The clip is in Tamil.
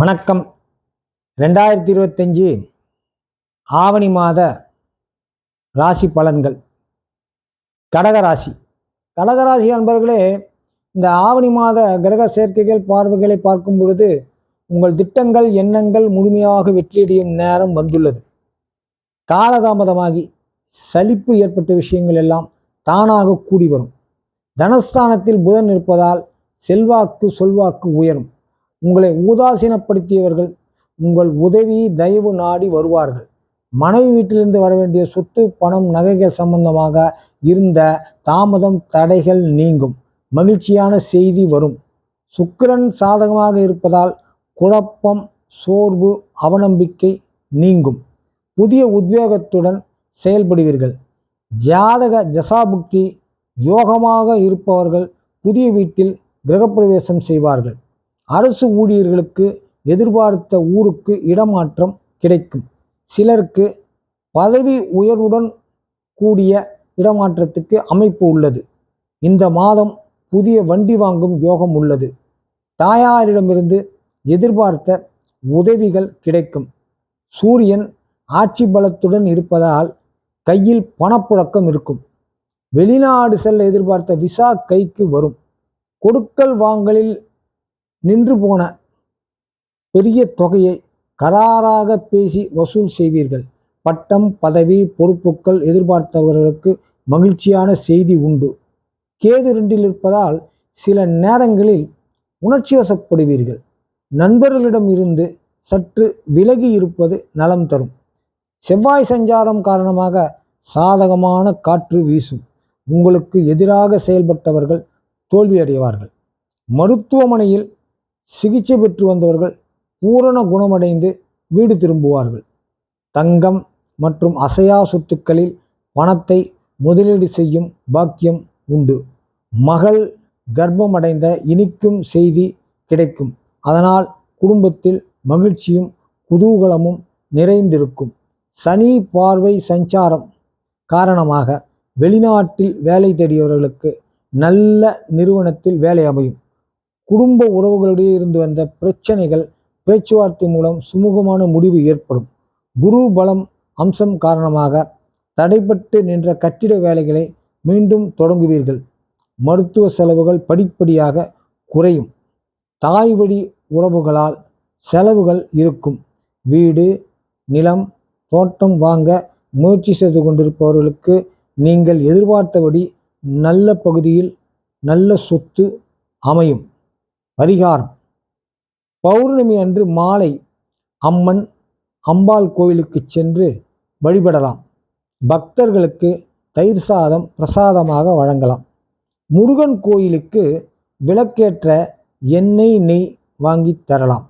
வணக்கம். ரெண்டாயிரத்தி இருபத்தஞ்சி ஆவணி மாத ராசி பலன்கள். கடகராசி கடகராசி அன்பர்களே இந்த ஆவணி மாத கிரக சேர்க்கைகள் பார்வைகளை பார்க்கும் பொழுது உங்கள் திட்டங்கள் எண்ணங்கள் முழுமையாக வெற்றியடையும் நேரம் வந்துள்ளது. காலதாமதமாகி சலிப்பு ஏற்பட்ட விஷயங்கள் எல்லாம் தானாக கூடி வரும். தனஸ்தானத்தில் புதன் இருப்பதால் செல்வாக்கு சொல்வாக்கு உயரும். உங்களை உதாசீனப்படுத்தியவர்கள் உங்கள் உதவி தயவு நாடி வருவார்கள். மனைவி வீட்டிலிருந்து வர வேண்டிய சொத்து பணம் நகைகள் சம்பந்தமாக இருந்த தாமதம் தடைகள் நீங்கும். மகிழ்ச்சியான செய்தி வரும். சுக்கிரன் சாதகமாக இருப்பதால் குழப்பம் சோர்வு அவநம்பிக்கை நீங்கும். புதிய உத்வேகத்துடன் செயல்படுவீர்கள். ஜாதக ஜசாபுக்தி யோகமாக இருப்பவர்கள் புதிய வீட்டில் கிரகப்பிரவேசம் செய்வார்கள். அரசு ஊழியர்களுக்கு எதிர்பார்த்த ஊருக்கு இடமாற்றம் கிடைக்கும். சிலருக்கு பதவி உயர்வுடன் கூடிய இடமாற்றத்துக்கு அமைப்பு உள்ளது. இந்த மாதம் புதிய வண்டி வாங்கும் யோகம் உள்ளது. தாயாரிடமிருந்து எதிர்பார்த்த உதவிகள் கிடைக்கும். சூரியன் ஆட்சி பலத்துடன் இருப்பதால் கையில் பணப்புழக்கம் இருக்கும். வெளிநாடு செல்ல எதிர்பார்த்த விசா கைக்கு வரும். கொடுக்கல் வாங்கலில் நின்று போன பெரிய தொகையை கராராக பேசி வசூல் செய்வீர்கள். பட்டம் பதவி பொறுப்புகள் எதிர்பார்த்தவர்களுக்கு மகிழ்ச்சியான செய்தி உண்டு. கேது ரெண்டில் இருப்பதால் சில நேரங்களில் உணர்ச்சி வசப்படுவீர்கள். நண்பர்களிடம் இருந்து சற்று விலகி இருப்பது நலம் தரும். செவ்வாய் சஞ்சாரம் காரணமாக சாதகமான காற்று வீசும். உங்களுக்கு எதிராக செயல்பட்டவர்கள் தோல்வியடைவார்கள். மருத்துவமனையில் சிகிச்சை பெற்று வந்தவர்கள் பூரண குணமடைந்து வீடு திரும்புவார்கள். தங்கம் மற்றும் அசையா சொத்துக்களில் பணத்தை முதலீடு செய்யும் பாக்கியம் உண்டு. மகள் கர்ப்பமடைந்த இனிக்கும் செய்தி கிடைக்கும். அதனால் குடும்பத்தில் மகிழ்ச்சியும் குதூகலமும் நிறைந்திருக்கும். சனி பார்வை சஞ்சாரம் காரணமாக வெளிநாட்டில் வேலை தேடியவர்களுக்கு நல்ல நிறுவனத்தில் வேலை அமையும். குடும்ப உறவுகளிடையே இருந்து வந்த பிரச்சனைகள் பேச்சுவார்த்தை மூலம் சுமூகமான முடிவு ஏற்படும். குரு பலம் அம்சம் காரணமாக தடைப்பட்டு நின்ற கட்டிட வேலைகளை மீண்டும் தொடங்குவீர்கள். மருத்துவ செலவுகள் படிப்படியாக குறையும். தாய் வழி உறவுகளால் செலவுகள் இருக்கும். வீடு நிலம் தோட்டம் வாங்க முயற்சி செய்து கொண்டிருப்பவர்களுக்கு நீங்கள் எதிர்பார்த்தபடி நல்ல பகுதியில் நல்ல சொத்து அமையும். பரிகாரம். பௌர்ணமி அன்று மாலை அம்மன் அம்பாள் கோயிலுக்கு சென்று வழிபடலாம். பக்தர்களுக்கு தயிர் சாதம் பிரசாதமாக வழங்கலாம். முருகன் கோயிலுக்கு விளக்கேற்ற எண்ணெய் நெய் வாங்கி தரலாம்.